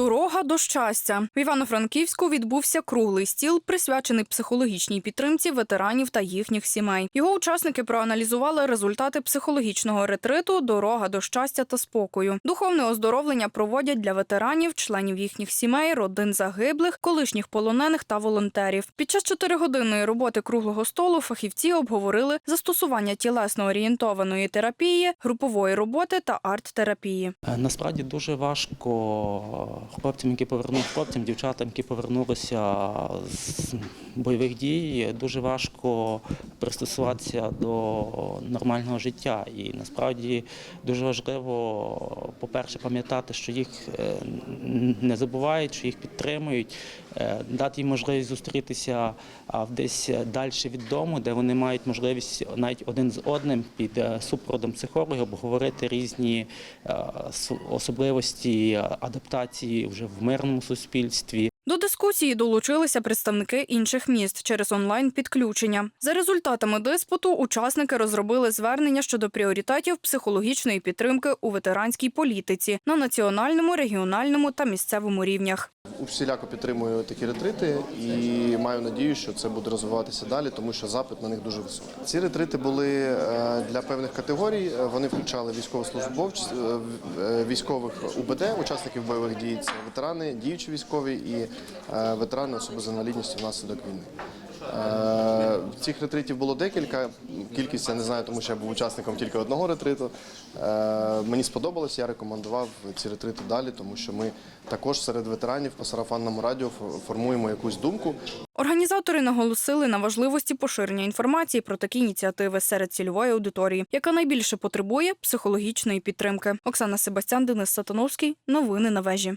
Дорога до щастя в Івано-Франківську відбувся круглий стіл, присвячений психологічній підтримці ветеранів та їхніх сімей. Його учасники проаналізували результати психологічного ретриту Дорога до щастя та спокою. Духовне оздоровлення проводять для ветеранів, членів їхніх сімей, родин загиблих, колишніх полонених та волонтерів. Під час чотиригодинної роботи круглого столу фахівці обговорили застосування тілесно орієнтованої терапії, групової роботи та арт-терапії. Насправді дуже важко хлопцям, які повернули хлопцям, дівчатам, які повернулися з бойових дій, дуже важко пристосуватися до нормального життя. І насправді дуже важливо, по-перше, пам'ятати, що їх е, не забувають, що їх підтримують, е, дати їм можливість зустрітися десь далі від дому, де вони мають можливість навіть один з одним під е, супроводом психолога обговорити різні особливості е, вже в мирному суспільстві. До дискусії долучилися представники інших міст через онлайн-підключення. За результатами диспуту учасники розробили звернення щодо пріоритетів психологічної підтримки у ветеранській політиці на національному, регіональному та місцевому рівнях. Всіляко підтримую такі ретрити і маю надію, що це буде розвиватися далі, тому що запит на них дуже високий. Ці ретрити були е, для певних категорій. Е, Вони включали військовослужбовців, е, військових УБД, учасників бойових дій, це ветерани, діючі військові і ветерани особи з інвалідністю внаслідок війни. Е, Цих ретритів було декілька. Кількість я не знаю, тому що я був учасником тільки одного ретриту. Е, Мені сподобалось, я рекомендував ці ретрити далі, тому що ми також серед ветеранів по сарафанному радіо формуємо якусь думку. Організатори наголосили на важливості поширення інформації про такі ініціативи серед цільової аудиторії, яка найбільше потребує психологічної підтримки. Оксана Себастян, Денис Сатановський. Новини на вежі.